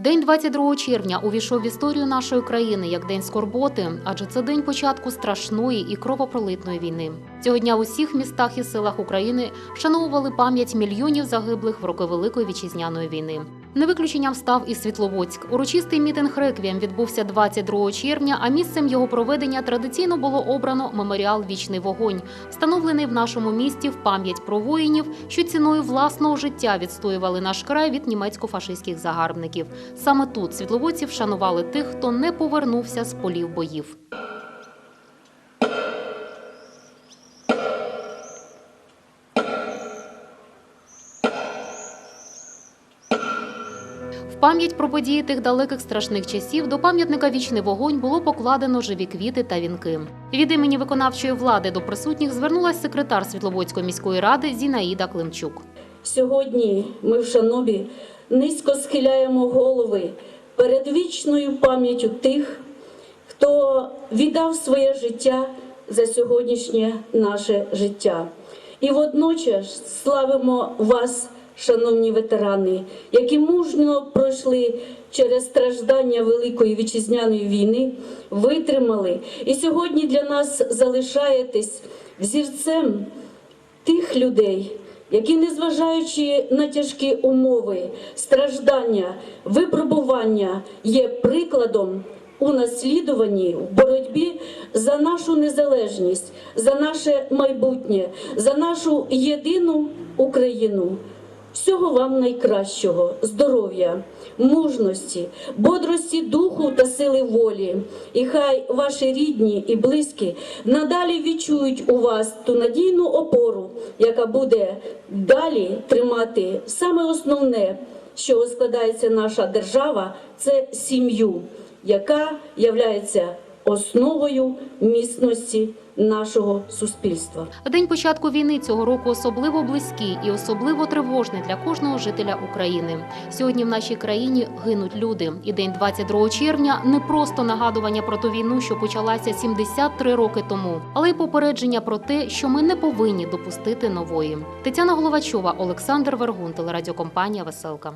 День 22 червня увійшов в історію нашої країни як день скорботи, адже це день початку страшної і кровопролитної війни. Цього дня в усіх містах і селах України вшановували пам'ять мільйонів загиблих в роки Великої вітчизняної війни. Не виключенням став і Світловодськ. Урочистий мітинг реквієм відбувся 22 червня, а місцем його проведення традиційно було обрано меморіал Вічний вогонь, встановлений в нашому місті в пам'ять про воїнів, що ціною власного життя відстоювали наш край від німецько-фашистських загарбників. Саме тут світловодці вшанували тих, хто не повернувся з полів боїв. Пам'ять про події тих далеких страшних часів до пам'ятника Вічний вогонь було покладено живі квіти та вінки. Від імені виконавчої влади до присутніх звернулась секретар Світловодської міської ради Зінаїда Климчук. Сьогодні ми в Шанові низько схиляємо голови перед вічною пам'яттю тих, хто віддав своє життя за сьогоднішнє наше життя. І водночас славимо вас, шановні ветерани, які мужньо пройшли через страждання Великої вітчизняної війни, витримали і сьогодні для нас залишаєтесь взірцем тих людей, які, незважаючи на тяжкі умови, страждання, випробування, є прикладом у наслідуванні в боротьбі за нашу незалежність, за наше майбутнє, за нашу єдину Україну. Всього вам найкращого, здоров'я, мужності, бодрості духу та сили волі. І хай ваші рідні і близькі надалі відчують у вас ту надійну опору, яка буде далі тримати саме основне, чого складається наша держава, це сім'ю, яка являється основою міцності нашого суспільства. День початку війни цього року особливо близький і особливо тривожний для кожного жителя України. Сьогодні в нашій країні гинуть люди. І день 22 червня не просто нагадування про ту війну, що почалася 73 роки тому, але й попередження про те, що ми не повинні допустити нової. Тетяна Головачова, Олександр Вергун, телерадіокомпанія Веселка.